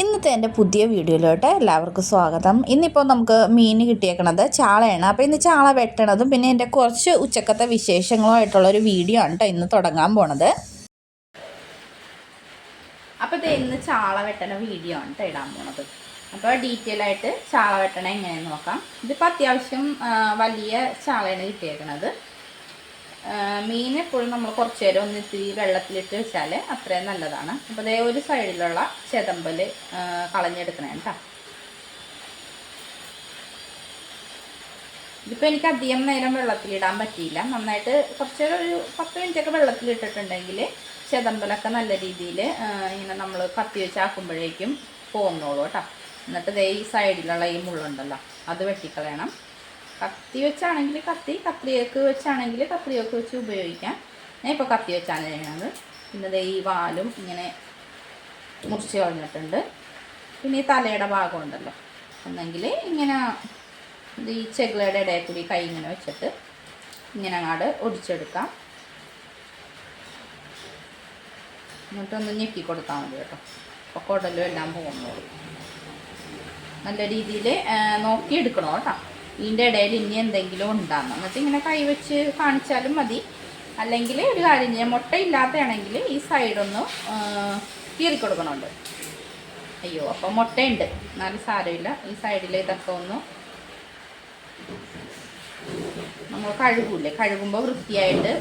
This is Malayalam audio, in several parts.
ഇന്നത്തെ എന്റെ പുതിയ വീഡിയോയിലോട്ട് എല്ലാവർക്കും സ്വാഗതം. ഇന്നിപ്പോൾ നമുക്ക് മീൻ കിട്ടിയേക്കണത് ചാളയാണ്. അപ്പോൾ ഇന്ന് ചാള വെട്ടണതും പിന്നെ എന്റെ കുറച്ച് ഉച്ചക്കത്തെ വിശേഷങ്ങളുമായിട്ടുള്ള ഒരു വീഡിയോ ആണ് കേട്ടോ ഇന്ന് തുടങ്ങാൻ പോണത്. അപ്പോൾ ഇത് ഇന്ന് ചാള വെട്ടണ വീഡിയോ ആണ് കേട്ടോ ഇടാൻ പോണത്. അപ്പോൾ ഡീറ്റെയിൽ ആയിട്ട് ചാള വെട്ടണ എങ്ങനെയെന്ന് നോക്കാം. ഇതിപ്പോൾ അത്യാവശ്യം വലിയ ചാളയാണ് കിട്ടിയേക്കണത്. മീൻ എപ്പോഴും നമ്മൾ കുറച്ച് നേരം ഒന്ന് ഇത്തിരി വെള്ളത്തിലിട്ട് വെച്ചാൽ അത്രയും നല്ലതാണ്. അപ്പോൾ അതേ ഒരു സൈഡിലുള്ള ചെതമ്പൽ കളഞ്ഞെടുക്കണേ കേട്ടോ ഇതിപ്പോൾ എനിക്ക് അധികം നേരം വെള്ളത്തിലിടാൻ പറ്റിയില്ല. നന്നായിട്ട് കുറച്ച് ഒരു പത്ത് മിനിറ്റൊക്കെ വെള്ളത്തിലിട്ടിട്ടുണ്ടെങ്കിൽ ചെതമ്പലൊക്കെ നല്ല രീതിയിൽ ഇങ്ങനെ നമ്മൾ കത്തി വെച്ചാക്കുമ്പോഴേക്കും പോന്നോളൂ കേട്ടോ എന്നിട്ട് ദേ ഈ സൈഡിലുള്ള ഈ മുള്ളുണ്ടല്ലോ അത് വെട്ടിക്കളയണം. കത്തി വെച്ചാണെങ്കിൽ കത്തി കത്രിയൊക്കെ വെച്ചാണെങ്കിൽ കത്രിയൊക്കെ വെച്ച് ഉപയോഗിക്കാം. ഞാൻ ഇപ്പോൾ കത്തി വെച്ചാണ് ചെയ്യുന്നത്. പിന്നെ ഈ വാലും ഇങ്ങനെ മുറിച്ച് കളഞ്ഞിട്ടുണ്ട്. പിന്നെ ഈ തലയുടെ ഭാഗം ഉണ്ടല്ലോ. ഒന്നെങ്കിൽ ഇങ്ങനെ ഈ ചെകിളയുടെ ഇടയിൽ കൂടി കൈ ഇങ്ങനെ വെച്ചിട്ട് ഇങ്ങനെ അങ്ങാട് ഒടിച്ചെടുക്കാം. എന്നിട്ടൊന്ന് ഞെക്കി കൊടുത്താൽ മതി കേട്ടോ. അപ്പോൾ കുടലും എല്ലാം പോകുന്നോളൂ നല്ല രീതിയിൽ നോക്കിയെടുക്കണം കേട്ടോ. ഇതിന്റെ ഇടയിൽ ഇനി എന്തെങ്കിലും ഉണ്ടാകും എന്നിട്ട് ഇങ്ങനെ കൈവച്ച് കാണിച്ചാലും മതി. അല്ലെങ്കിൽ ഒരു കാര്യം ചെയ്യാം. മുട്ട ഇല്ലാത്തതാണെങ്കിൽ ഈ സൈഡൊന്ന് കീറി കൊടുക്കണമുണ്ട് അയ്യോ അപ്പോൾ മുട്ടയുണ്ട്. എന്നാലും സാരമില്ല. ഈ സൈഡിൽ ഇതൊക്കെ ഒന്ന് നമ്മൾ കഴുകൂലേ കഴുകുമ്പോൾ വൃത്തിയായിട്ട്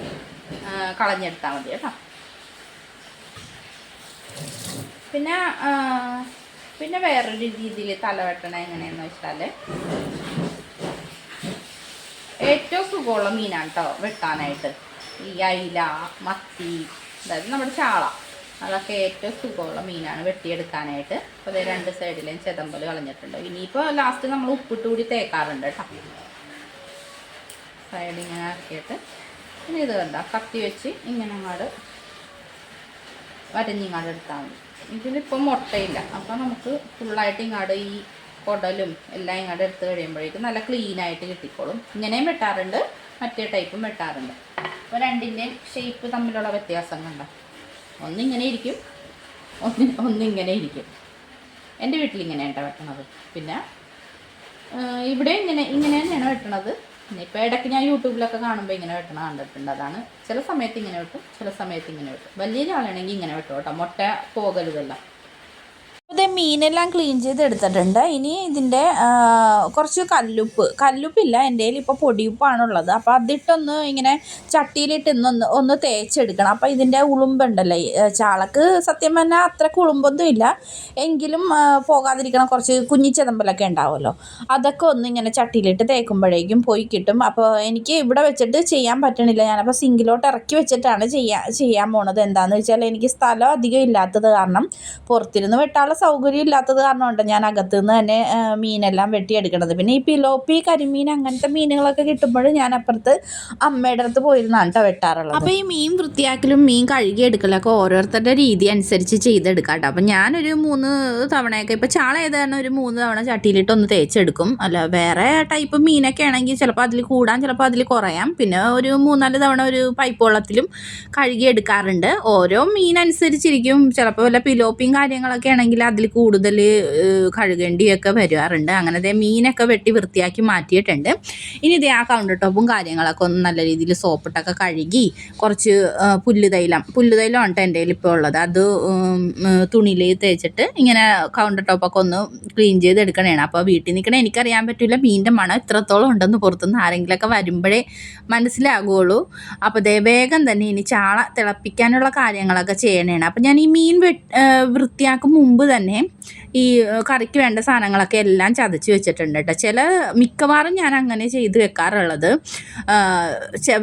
കളഞ്ഞെടുത്താൽ മതി കേട്ടോ. പിന്നെ പിന്നെ വേറൊരു രീതിയിൽ തലവെട്ടണ എങ്ങനെയാണെന്ന് വെച്ചാൽ ഏറ്റവും സുഖമുള്ള മീനാണ് കേട്ടോ വെട്ടാനായിട്ട്. ഈ അയില മത്തി അതായത് നമ്മുടെ ചാള. അതൊക്കെ ഏറ്റവും സുഖമുള്ള മീനാണ് വെട്ടിയെടുക്കാനായിട്ട്. അപ്പോൾ അതേ രണ്ട് സൈഡിലേയും ചെതമ്പൽ കളഞ്ഞിട്ടുണ്ട്. ഇനിയിപ്പോൾ ലാസ്റ്റ് നമ്മൾ ഉപ്പിട്ട് കൂടി തേക്കാറുണ്ട് കേട്ടോ സൈഡ് ഇങ്ങനെ ആക്കിയിട്ട് പിന്നെ ഇത് കണ്ട കത്തി വെച്ച് ഇങ്ങനെ അങ്ങോട്ട് വരഞ്ഞിങ്ങാട് എടുത്താൽ മതി. ഇതിലിപ്പോൾ മുട്ടയില്ല. അപ്പോൾ നമുക്ക് ഫുള്ളായിട്ട് ഇങ്ങോട്ട് ഈ കുടലും എല്ലാം ഇങ്ങോട്ട് എടുത്ത് കഴിയുമ്പോഴേക്കും നല്ല ക്ലീനായിട്ട് കിട്ടിക്കോളും. ഇങ്ങനെയും വെട്ടാറുണ്ട് മറ്റേ ടൈപ്പും വെട്ടാറുണ്ട്. അപ്പോൾ രണ്ടിന്റെയും ഷേപ്പ് തമ്മിലുള്ള വ്യത്യാസം കണ്ട? ഒന്നിങ്ങനെ ഇരിക്കും ഒന്ന് ഒന്നിങ്ങനെ ഇരിക്കും. എന്റെ വീട്ടിൽ ഇങ്ങനെയാണ് കേട്ടോ വെട്ടണത്. പിന്നെ ഇവിടെ ഇങ്ങനെ ഇങ്ങനെ തന്നെയാണ് വെട്ടണത്. പിന്നെ ഇപ്പോൾ ഇടയ്ക്ക് ഞാൻ യൂട്യൂബിലൊക്കെ കാണുമ്പോൾ ഇങ്ങനെ വെട്ടണം കണ്ടിട്ടുണ്ട്. അതാണ് ചില സമയത്ത് ഇങ്ങനെ വെട്ടും ചില സമയത്ത് ഇങ്ങനെ വെട്ടും. വലിയ ആളാണെങ്കിൽ ഇങ്ങനെ വെട്ടും കേട്ടോ. മുട്ട പോകരുതല്ല ഇത് മീനെല്ലാം ക്ലീൻ ചെയ്ത് എടുത്തിട്ടുണ്ട് ഇനി ഇതിന്റെ കുറച്ച് കല്ലുപ്പ്. കല്ലുപ്പില്ല എന്റെ കയ്യിൽ ഇപ്പോൾ പൊടിയുപ്പാണുള്ളത്. അപ്പോൾ അതിട്ടൊന്ന് ഇങ്ങനെ ചട്ടിയിലിട്ട് ഇന്നൊന്ന് ഒന്ന് തേച്ചെടുക്കണം. അപ്പോൾ ഇതിന്റെ ഉളുമ്പുണ്ടല്ലേ ചാളക്ക് സത്യം പറഞ്ഞാൽ അത്രയ്ക്ക് ഉളുമ്പൊന്നും ഇല്ല. എങ്കിലും പോകാതിരിക്കണം കുറച്ച് കുറച്ച് കുഞ്ഞിച്ചതമ്പലൊക്കെ ഉണ്ടാവുമല്ലോ. അതൊക്കെ ഒന്ന് ഇങ്ങനെ ചട്ടിയിലിട്ട് തേക്കുമ്പോഴേക്കും പോയി കിട്ടും. അപ്പോൾ എനിക്ക് ഇവിടെ വെച്ചിട്ട് ചെയ്യാൻ പറ്റണില്ല. ഞാനപ്പോൾ സിങ്കിലോട്ട് ഇറക്കി വെച്ചിട്ടാണ് ചെയ്യാൻ ചെയ്യാൻ പോണത്. എന്താണെന്ന് വെച്ചാൽ എനിക്ക് സ്ഥലം അധികം ഇല്ലാത്തത് കാരണം പുറത്തിരുന്ന് വെട്ടാനുള്ള സൗകര്യം ഇല്ലാത്തത് കാരണമുണ്ട്. ഞാൻ അകത്തു നിന്ന് തന്നെ മീനെല്ലാം വെട്ടിയെടുക്കണത്. പിന്നെ ഈ പിലോപ്പി കരിമീൻ അങ്ങനത്തെ മീനുകളൊക്കെ കിട്ടുമ്പോൾ ഞാൻ അപ്പുറത്ത് അമ്മയുടെ അടുത്ത് പോയിരുന്നാണ് കേട്ടോ വെട്ടാറുള്ളത്. അപ്പോൾ ഈ മീൻ വൃത്തിയാക്കലും മീൻ കഴുകി എടുക്കലൊക്കെ ഓരോരുത്തരുടെ രീതി അനുസരിച്ച് ചെയ്തെടുക്കാം കേട്ടോ. അപ്പം ഞാനൊരു മൂന്ന് തവണയൊക്കെ ഇപ്പോൾ ചാള തന്നെ ഒരു മൂന്ന് തവണ ചട്ടിയിലിട്ട് ഒന്ന് തേച്ചെടുക്കും. അല്ല വേറെ ടൈപ്പ് മീനൊക്കെ ആണെങ്കിൽ ചിലപ്പോൾ അതിൽ കൂടാൻ ചിലപ്പോൾ അതിൽ കുറയാം. പിന്നെ ഒരു മൂന്നാൽ തവണ ഒരു പൈപ്പ് വെള്ളത്തിലും കഴുകി എടുക്കാറുണ്ട് ഓരോ മീൻ അനുസരിച്ചിരിക്കും. ചിലപ്പോൾ വല്ല പിലോപ്പിയും കാര്യങ്ങളൊക്കെ ആണെങ്കിൽ അതിൽ കൂടുതൽ കഴുകേണ്ടിയൊക്കെ വരാറുണ്ട്. അങ്ങനെ ദേ മീനൊക്കെ വെട്ടി വൃത്തിയാക്കി മാറ്റിയിട്ടുണ്ട്. ഇനി ഇതേ ആ കൗണ്ടർ ടോപ്പും കാര്യങ്ങളൊക്കെ ഒന്ന് നല്ല രീതിയിൽ സോപ്പിട്ടൊക്കെ കഴുകി കുറച്ച് പുല്ല് തൈലം. പുല്ലുതൈലമാണ് കേട്ടോ എന്റെ ഇപ്പോൾ ഉള്ളത്. അത് തുണിയിൽ തേച്ചിട്ട് ഇങ്ങനെ കൗണ്ടർ ടോപ്പൊക്കെ ഒന്ന് ക്ലീൻ ചെയ്ത് എടുക്കണേണ് അപ്പോൾ വീട്ടിൽ നിൽക്കണ എനിക്കറിയാൻ പറ്റില്ല മീനിന്റെ മണം ഇത്രത്തോളം ഉണ്ടെന്ന് പുറത്തുനിന്ന് ആരെങ്കിലുമൊക്കെ വരുമ്പോഴേ മനസ്സിലാകുള്ളൂ. അപ്പോൾ ദേ വേഗം തന്നെ ഇനി ചാള തിളപ്പിക്കാനുള്ള കാര്യങ്ങളൊക്കെ ചെയ്യണേണ്. അപ്പോൾ ഞാൻ ഈ മീൻ വൃത്തിയാക്കും മുമ്പ് തന്നെ ഈ കറിക്ക് വേണ്ട സാധനങ്ങളൊക്കെ എല്ലാം ചതച്ച് വെച്ചിട്ടുണ്ട് കേട്ടോ ചില മിക്കവാറും ഞാൻ അങ്ങനെ ചെയ്ത് വെക്കാറുള്ളത്.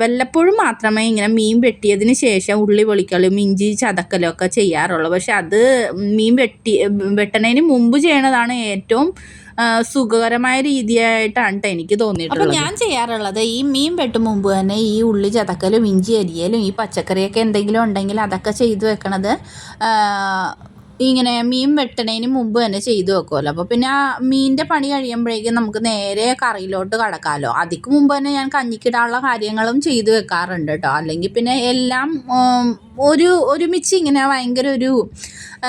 വല്ലപ്പോഴും മാത്രമേ ഇങ്ങനെ മീൻ വെട്ടിയതിന് ശേഷം ഉള്ളി പൊളിക്കലും ഇഞ്ചി ചതക്കലും ഒക്കെ ചെയ്യാറുള്ളൂ. പക്ഷെ അത് മീൻ വെട്ടി വെട്ടണതിന് മുമ്പ് ചെയ്യണതാണ് ഏറ്റവും സുഖകരമായ രീതിയായിട്ടാണ് ട്ടോ എനിക്ക് തോന്നിയിട്ടുള്ളത്. അപ്പോൾ ഞാൻ ചെയ്യാറുള്ളത് ഈ മീൻ വെട്ടും മുമ്പ് തന്നെ ഈ ഉള്ളി ചതക്കലും ഇഞ്ചി അരിയലും ഈ പച്ചക്കറിയൊക്കെ എന്തെങ്കിലും ഉണ്ടെങ്കിൽ അതൊക്കെ ചെയ്തു വെക്കണത് ഇങ്ങനെ മീൻ വെട്ടണതിന് മുമ്പ് തന്നെ ചെയ്തു വെക്കുമല്ലോ അപ്പോൾ പിന്നെ ആ മീനിന്റെ പണി കഴിയുമ്പോഴേക്കും നമുക്ക് നേരെ കറിയിലോട്ട് കടക്കാമല്ലോ അതിക്ക് മുമ്പ് തന്നെ ഞാൻ കഞ്ഞിക്കിടാനുള്ള കാര്യങ്ങളും ചെയ്തു വെക്കാറുണ്ട് കേട്ടോ അല്ലെങ്കിൽ പിന്നെ എല്ലാം ഒരു ഒരുമിച്ച് ഇങ്ങനെ ഭയങ്കര ഒരു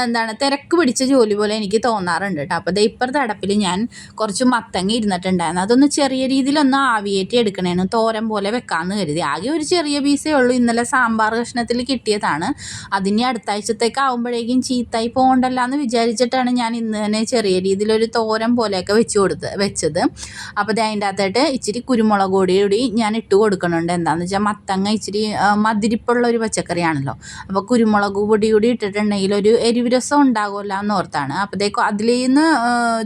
എന്താണ് തിരക്ക് പിടിച്ച ജോലി പോലെ എനിക്ക് തോന്നാറുണ്ട് കേട്ടോ. അപ്പോൾ ഇപ്പുറത്തെ അടപ്പിൽ ഞാൻ കുറച്ച് മത്തങ്ങ ഇരുന്നിട്ടുണ്ടായിരുന്നു. അതൊന്ന് ചെറിയ രീതിയിലൊന്ന് ആവിയേറ്റി എടുക്കണേന്ന് തോരൻ പോലെ വെക്കാമെന്ന് കരുതി. ആകെ ഒരു ചെറിയ പീസേ ഉള്ളൂ. ഇന്നലെ സാമ്പാർ കഷ്ണത്തിൽ കിട്ടിയതാണ്. അതിനി അടുത്ത ആഴ്ചത്തേക്ക് ആകുമ്പോഴേക്കും ചീത്തായി പോകണ്ടല്ല എന്ന് വിചാരിച്ചിട്ടാണ് ഞാൻ ഇന്ന് തന്നെ ചെറിയ രീതിയിലൊരു തോരൻ പോലെയൊക്കെ വെച്ച് കൊടുത്ത് വെച്ചത്. അപ്പോൾ അതിന്റെ അകത്തായിട്ട് ഇച്ചിരി കുരുമുളക് കൂടി ഞാൻ ഇട്ട് കൊടുക്കണുണ്ട്. എന്താണെന്ന് വെച്ചാൽ മത്തങ്ങ ഇച്ചിരി മതിരിപ്പുള്ള ഒരു പച്ചക്കറിയാണല്ലോ. അപ്പോൾ കുരുമുളക് പൊടി കൂടി ഇട്ടിട്ടുണ്ടെങ്കിൽ ഒരു എരിവ് രസം ഉണ്ടാകുമല്ലോ എന്ന് ഓർത്താണ്. അപ്പോഴത്തേക്കും അതിൽ നിന്ന്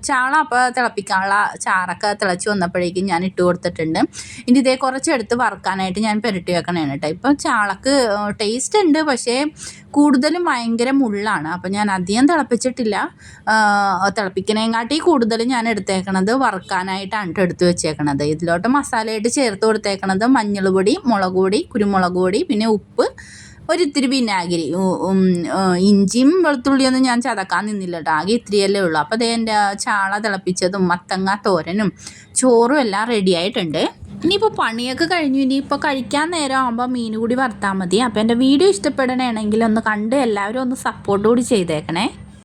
ചാള അപ്പോൾ തിളപ്പിക്കാനുള്ള ചാറൊക്കെ തിളച്ച് വന്നപ്പോഴേക്കും ഞാൻ ഇട്ട് കൊടുത്തിട്ടുണ്ട്. ഇനി ഇതേ കുറച്ചെടുത്ത് വറുക്കാനായിട്ട് ഞാൻ പുരട്ടി വെക്കണേ കേട്ടോ ഇപ്പം ചാളക്ക് ടേസ്റ്റ് ഉണ്ട് പക്ഷേ കൂടുതലും ഭയങ്കര മുള്ളാണ്. അപ്പം ഞാൻ അധികം തിളപ്പിച്ചിട്ടില്ല. തിളപ്പിക്കണേക്കാട്ടി കൂടുതൽ ഞാൻ എടുത്തേക്കണത് വറുക്കാനായിട്ടാണ് എടുത്ത് വെച്ചേക്കണത്. ഇതിലോട്ട് മസാലയായിട്ട് ചേർത്ത് കൊടുത്തേക്കണത് മഞ്ഞൾ പൊടി മുളക് പൊടി കുരുമുളക് പൊടി പിന്നെ ഉപ്പ് ഒരിത്തിരി വിനാഗിരി. ഇഞ്ചിയും വെളുത്തുള്ളിയൊന്നും ഞാൻ ചതക്കാൻ നിന്നില്ല കേട്ടോ ആകെ ഇത്തിരിയല്ലേ ഉള്ളൂ. അപ്പോൾ അതേ എന്റെ ചാള തിളപ്പിച്ചതും മത്തങ്ങ തോരനും ചോറും എല്ലാം റെഡി ആയിട്ടുണ്ട്. ഇനിയിപ്പോൾ പണിയൊക്കെ കഴിഞ്ഞു. ഇനിയിപ്പോൾ കഴിക്കാൻ നേരം ആകുമ്പോൾ മീൻ കൂടി വറുത്താൽ മതി. അപ്പോൾ എന്റെ വീഡിയോ ഇഷ്ടപ്പെടണമെങ്കിൽ ഒന്ന് കണ്ട് എല്ലാവരും ഒന്ന് സപ്പോർട്ട് കൂടി ചെയ്തേക്കണേ.